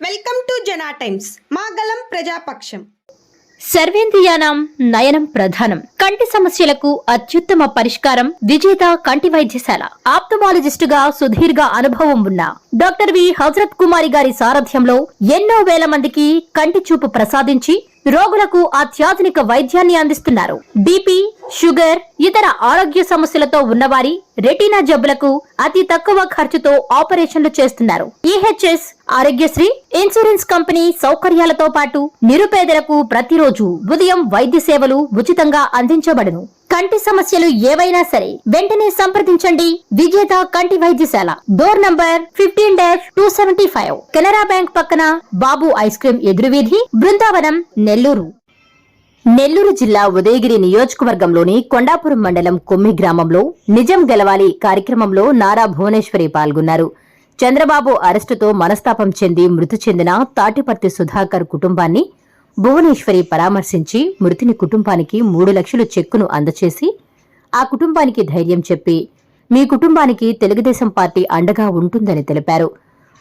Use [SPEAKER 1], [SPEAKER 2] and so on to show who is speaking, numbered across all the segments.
[SPEAKER 1] Welcome to Times మాగళం ప్రజాపక్షం.
[SPEAKER 2] సర్వేంద్రియానం నయనం ప్రధానం. కంటి సమస్యలకు అత్యుత్తమ పరిష్కారం విజేత కంటి వైద్యశాల. ఆప్థమాలజిస్టుగా సుదీర్ఘ అనుభవం ఉన్న డాక్టర్ వి. హజరత్ కుమారి గారి సారథ్యంలో ఎన్నో వేల మందికి కంటి చూపు ప్రసాదించి రోగులకు అత్యాధునిక వైద్యాన్ని అందిస్తున్నారు. బీపీ షుగర్ ఇతర ఆరోగ్య సమస్యలతో ఉన్నవారి రెటీనా జబ్బులకు అతి తక్కువ ఖర్చుతో ఆపరేషన్లు చేస్తున్నారు. ఈహెచ్ఎస్ ఆరోగ్యశ్రీ ఇన్సూరెన్స్ కంపెనీ సౌకర్యాలతో పాటు నిరుపేదలకు ప్రతిరోజు ఉదయం వైద్య సేవలు ఉచితంగా అందించబడును. కంటి సమస్యలు ఏవైనా సరే వెంటనే సంప్రదించండి. విజేత కంటి వైద్యశాల door number fifteen dash two seventy five. Canara bank పక్కన బాబు ఐస్ క్రీమ్ ఎదురువీధి బృందావనం నెల్లూరు. నెల్లూరు జిల్లా ఉదయగిరి నియోజకవర్గంలోని కొండాపురం మండలం కొమ్మి గ్రామంలో నిజం గెలవాలి కార్యక్రమంలో నారా భువనేశ్వరి పాల్గొన్నారు. చంద్రబాబు అరెస్టుతో మనస్తాపం చెంది మృతి చెందిన తాటిపర్తి సుధాకర్ కుటుంబాన్ని భువనేశ్వరి పరామర్శించి మృతిని కుటుంబానికి మూడు లక్షలు చెక్కును అందచేసి ఆ కుటుంబానికి ధైర్యం చెప్పి మీ కుటుంబానికి తెలుగుదేశం పార్టీ అండగా ఉంటుందని తెలిపారు.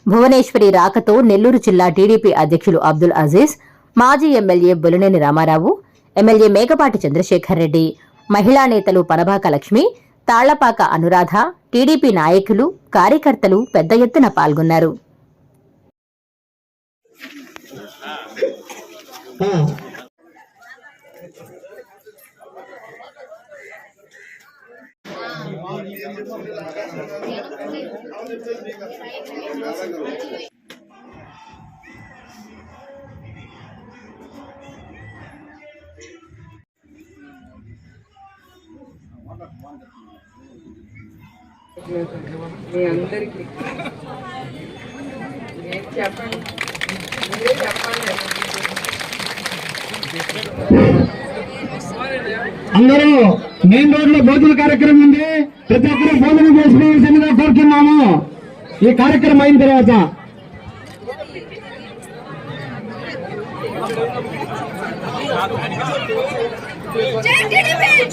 [SPEAKER 2] భువనేశ్వరి రాకతో నెల్లూరు జిల్లా టీడీపీ అధ్యక్షులు అబ్దుల్ అజీజ్ మాజీ ఎమ్మెల్యే బొలినేని రామారావు ఎమ్మెల్యే మేకపాటి చంద్రశేఖర్ రెడ్డి మహిళా నేతలు పనబాక లక్ష్మి తాళ్ళపాక అనురాధ టీడీపీ నాయకులు కార్యకర్తలు పెద్ద ఎత్తున పాల్గొన్నారు.
[SPEAKER 3] మీ అందరికీ.
[SPEAKER 4] అందరూ మెయిన్ రోడ్లో భోజన కార్యక్రమం ఉంది. ప్రతి ఒక్కరూ భోజనం చేసుకోవాల్సిందిగా కోరుతున్నాము. ఈ కార్యక్రమం అయిన తర్వాత జై